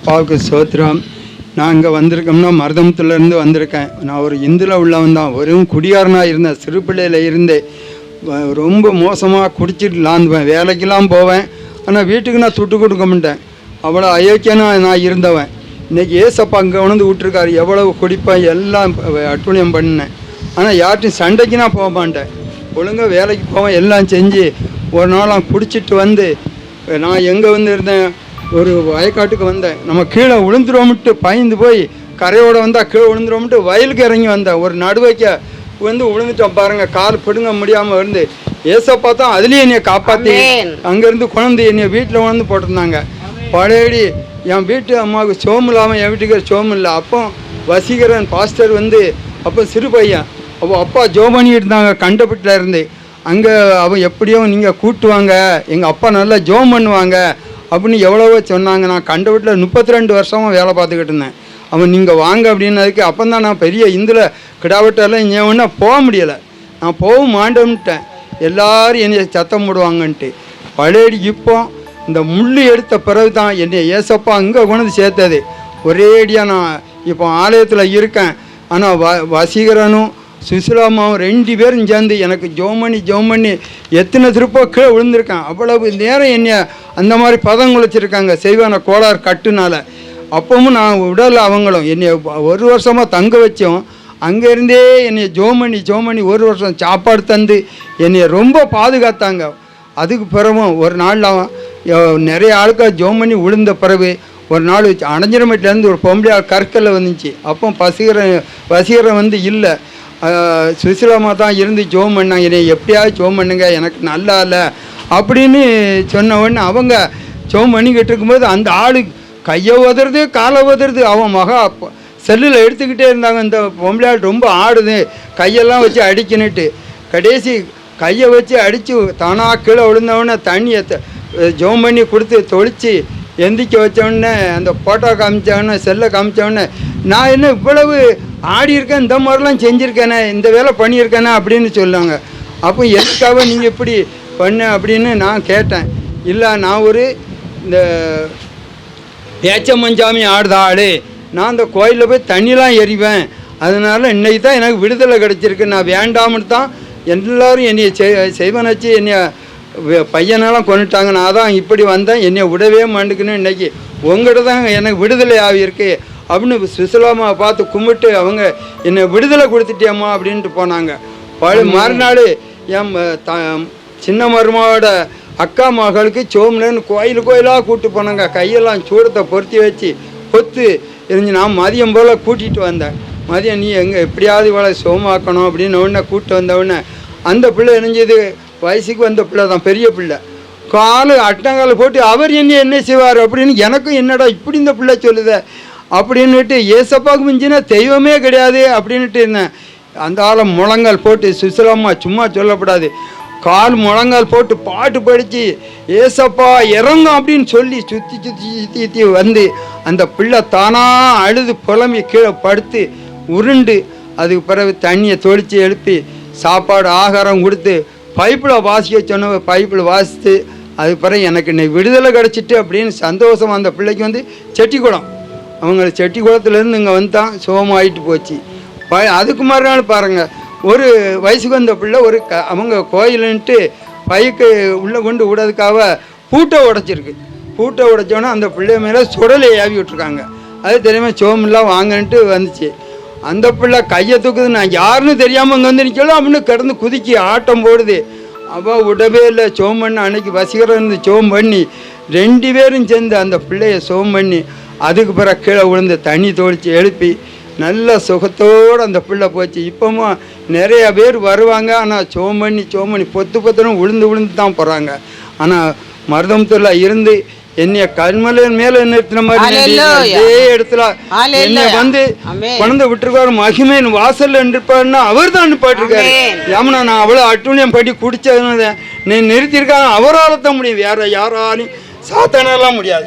அப்பாவுக்கு சோத்திரம். நான் இங்கே வந்திருக்கோம்னா மருதமத்துலேருந்து வந்திருக்கேன். நான் ஒரு இந்துல உள்ளவன் தான். வெறும் குடியாரனாக இருந்தேன். சிறு பிள்ளையில் இருந்தே. ரொம்ப மோசமாக குடிச்சிட்டு லாந்துவேன். வேலைக்கெல்லாம் போவேன். ஆனால் வீட்டுக்கு நான் துட்டு கொடுக்க மாட்டேன். அவ்வளோ அயோக்கியனா நான் இருந்தவன். இன்றைக்கி ஏசப்பா அங்கே உணர்ந்து விட்டுருக்காரு. எவ்வளவு குடிப்பேன். எல்லாம் அட்டுழியம் பண்ணேன் ஆனால் யார்ட்டையும் சண்டைக்கு நான் போக மாட்டேன். ஒழுங்காக வேலைக்கு போவேன். எல்லாம் செஞ்சு ஒரு நாள் நான் குடிச்சிட்டு வந்து நான் எங்கே வந்து இருந்தேன்? ஒரு வயக்காட்டுக்கு வந்தேன். நம்ம கீழே விழுந்துருவோம்ட்டு பயந்து போய் கரையோட வந்தால் கீழே விழுந்துருவோம்ட்டு வயலுக்கு இறங்கி வந்தேன். ஒரு நடுவைக்க வந்து விழுந்துட்டோம் பாருங்க. கால் பிடுங்க முடியாமல் இருந்து. ஏசப்பா தான் அதுலேயும் என்னைய காப்பாற்றி. அங்கேருந்து குழந்தை என்னைய வீட்டில் வந்து போட்டிருந்தாங்க. பழையடி என் வீட்டு அம்மாவுக்கு சோம் இல்லாமல் என் வீட்டுக்கு சோம் இல்லை. அப்போ வசீகரன் பாஸ்டர் வந்து அப்போ சிறு பையன். அப்போ அப்பா ஜோம் பண்ணிட்டு இருந்தாங்க கண்டபட்டில் இருந்து. அங்கே அவன் எப்படியோ நீங்கள் கூட்டுவாங்க. எங்கள் அப்பா நல்லா ஜோம் பண்ணுவாங்க. அப்படின்னு எவ்வளவோ சொன்னாங்க. நான் கண்ட வீட்டில் முப்பத்தி ரெண்டு வருஷமாக வேலை பார்த்துக்கிட்டு இருந்தேன். அவன் நீங்கள் வாங்க அப்படின்னதுக்கு அப்போ தான் நான் பெரிய இந்தில் கிடாவட்டெல்லாம் இங்கே ஒன்றா போக முடியலை. நான் போகவும் மாட்டோம்ட்டேன் எல்லோரும் என்னை சத்தம் போடுவாங்கன்ட்டு. பழையடி இப்போ இந்த முள் எடுத்த பிறகு தான் என்னை ஏசப்பா அங்கே கொண்டு சேர்த்தது. ஒரேடியாக நான் இப்போ ஆலயத்தில் இருக்கேன். ஆனால் வ வசீகரனும் சுசிலாமாவும் ரெண்டு பேரும் சேர்ந்து எனக்கு ஜோமணி ஜோமணி எத்தனை திருப்போ கீழே விழுந்திருக்கேன். அவ்வளவு நேரம் என்னை அந்த மாதிரி பதம் குளிச்சிருக்காங்க செய்வான கோளாறு கட்டுனால. அப்பவும் நான் விடலை அவங்களும். என்னை ஒரு வருஷமாக தங்க வச்சோம். அங்கேருந்தே என்னை ஜோமணி ஜோமணி ஒரு வருஷம் சாப்பாடு தந்து என்னை ரொம்ப பாதுகாத்தாங்க. அதுக்கு பிறகும் ஒரு நாள் நிறைய ஆளுக்காக ஜோம் பண்ணி விழுந்த பிறகு ஒரு நாள் அடைஞ்சிரமேட்டிலேருந்து ஒரு பொம்பளையாள் கற்கல்ல வந்துச்சு. அப்போ பசிகரன் வசீகரன் வந்து இல்லை. சுசிலாமா தான் இருந்து ஜோம் பண்ணாங்க. என்னை எப்படியாவது ஜோம் பண்ணுங்க எனக்கு நல்லா இல்லை அப்படின்னு சொன்ன உடனே அவங்க ஜோம் பண்ணிக்கிட்டு இருக்கும்போது அந்த ஆளு கையை உதறது காலை உதறது அவன் மகா செல்லில் எடுத்துக்கிட்டே இருந்தாங்க. இந்த பொம்பளையாள் ரொம்ப ஆடுது. கையெல்லாம் வச்சு அடிக்கணுட்டு கடைசி கையை வச்சு அடித்து தானாக கீழே விழுந்தவொடனே தண்ணியை ஜோம் பண்ணி கொடுத்து தொளித்து எந்திக்க வச்சோடனே அந்த ஃபோட்டோ காமிச்சவொடனே செல்லை காமிச்சவொடனே நான் என்ன இவ்வளவு ஆடி இருக்கேன் இந்த மாதிரிலாம் செஞ்சுருக்கேனே இந்த வேலை பண்ணியிருக்கேனே அப்படின்னு சொல்லுவாங்க. அப்போ எதுக்காக நீங்கள் இப்படி பண்ண அப்படின்னு நான் கேட்டேன். இல்லை நான் ஒரு இந்த ஏச்சம்மஞ்சாமி ஆடுத ஆடு நான் அந்த கோயிலில் போய் தண்ணிலாம் எறிவேன் அதனால் இன்னைக்கு தான் எனக்கு விடுதலை கிடச்சிருக்கு. நான் வேண்டாம்னு தான் எல்லோரும் என்னையை செய் செய்வன் வச்சு என்னைய பையனெல்லாம் கொண்டுட்டாங்க நான் தான் இப்படி வந்தேன். என்னை விடவே மாட்டேங்குன்னு இன்னைக்கு உங்கள்கிட்ட தான் எனக்கு விடுதலை ஆகியிருக்கு. அப்படின்னு சுசிலாமாவை பார்த்து கும்பிட்டு அவங்க என்னை விடுதலை கொடுத்துட்டியம்மா அப்படின்ட்டு போனாங்க. பழு மறுநாள் என் த சின்ன மருமாவோட அக்கா மகளுக்கு சோம்லன்னு கோயில் கோயிலாக கூட்டு போனாங்க. கையெல்லாம் சூடத்தை பொருத்தி வச்சு பொத்து எரிஞ்சு நான் மதியம் போல் கூட்டிகிட்டு வந்தேன். மதியம் நீ எங்கே எப்படியாவது இவளை சோமாக்கணும் அப்படின்னு உடனே கூப்பிட்டு வந்த உடனே அந்த பிள்ளை இணைஞ்சது வயசுக்கு வந்த பிள்ளை தான் பெரிய பிள்ளை. காலு அட்டங்கால போட்டு அவர் என்ன என்ன செய்வார் அப்படின்னு எனக்கும் என்னடா இப்படி இந்த பிள்ளை சொல்லுதே? அப்படின்னுட்டு ஏசப்பாவுக்கு மிஞ்சினா தெய்வமே கிடையாது அப்படின்னுட்டு இருந்தேன். அந்த ஆளை முழங்கால் போட்டு சுசிலம்மா சும்மா சொல்லக்கூடாது கால் முழங்கால் போட்டு பாட்டு படித்து ஏசப்பா இறங்கும் அப்படின்னு சொல்லி சுற்றி சுற்றி சுற்றி சுற்றி வந்து அந்த பிள்ளை தானா அழுது புலம்பி கீழே படுத்து உருண்டு. அதுக்கு பிறகு தண்ணியை தொளித்து எழுப்பி சாப்பாடு ஆகாரம் கொடுத்து பைப்பில் வாசிக்க சொன்ன பைப்பில் வாசித்து அதுக்கு பிறகு எனக்கு இன்னைக்கு விடுதலை கிடச்சிட்டு அப்படின்னு சந்தோஷம் அந்த பிள்ளைக்கு வந்து செட்டிக்குளம். அவங்க செட்டிக்குளத்துலேருந்து இங்கே வந்துட்டான் சோகமாயிட்டு போச்சு. ப அதுக்கு மறுநாள் பாருங்கள் ஒரு வயசுக்கு வந்த பிள்ளை ஒரு க அவங்க கோயிலுன்ட்டு பைக்கு உள்ளே கொண்டு விடுறதுக்காக பூட்டை உடைச்சிருக்கு. பூட்டை உடைச்சோன்னே அந்த பிள்ளை மேலே சுடலை ஏவி விட்ருக்காங்க அது தெரியாமல் சோமெல்லாம் வாங்கன்ட்டு வந்துச்சு. அந்த பிள்ளை கையை தூக்குது நான் யாருன்னு தெரியாமல் இங்கே வந்து நிற்கலாம் அப்படின்னு கிடந்து குதிக்கி ஆட்டம் போடுது. அவள் விடவே இல்லை. சோம் பண்ண அன்னைக்கு வசீகரம் இருந்து சோம் பண்ணி ரெண்டு பேரும் சேர்ந்து அந்த பிள்ளைய சோம் பண்ணி அதுக்கு பிறகு கீழே விழுந்து தண்ணி தொளிச்சு எழுப்பி நல்ல சுகத்தோடு அந்த பிள்ளை போச்சு இப்போவும் நிறைய பேர் வருவாங்க ஆனால் சோம் பண்ணி சோம் பண்ணி பொத்து பொத்துன்னு விழுந்து விழுந்து தான் போகிறாங்க ஆனால் மருதமத்தில் இருந்து என்னைய கண்மலையின் மேலே நிறுத்தின மாதிரி. அதே இடத்துல. என்னை வந்து. குழந்தை விட்டுருக்காரு மகிமையின் வாசல்ல நிற்பாருன்னா அவர் தான் நிப்பாட்டிருக்காரு. ஏமனா நான் அவ்வளோ அட்டுழியம் படி குடிச்சதுனால நீ நிறுத்தியிருக்காங்க அவரால் தான் முடியும் வேற யாராலையும் சாத்தானாலாம் முடியாது.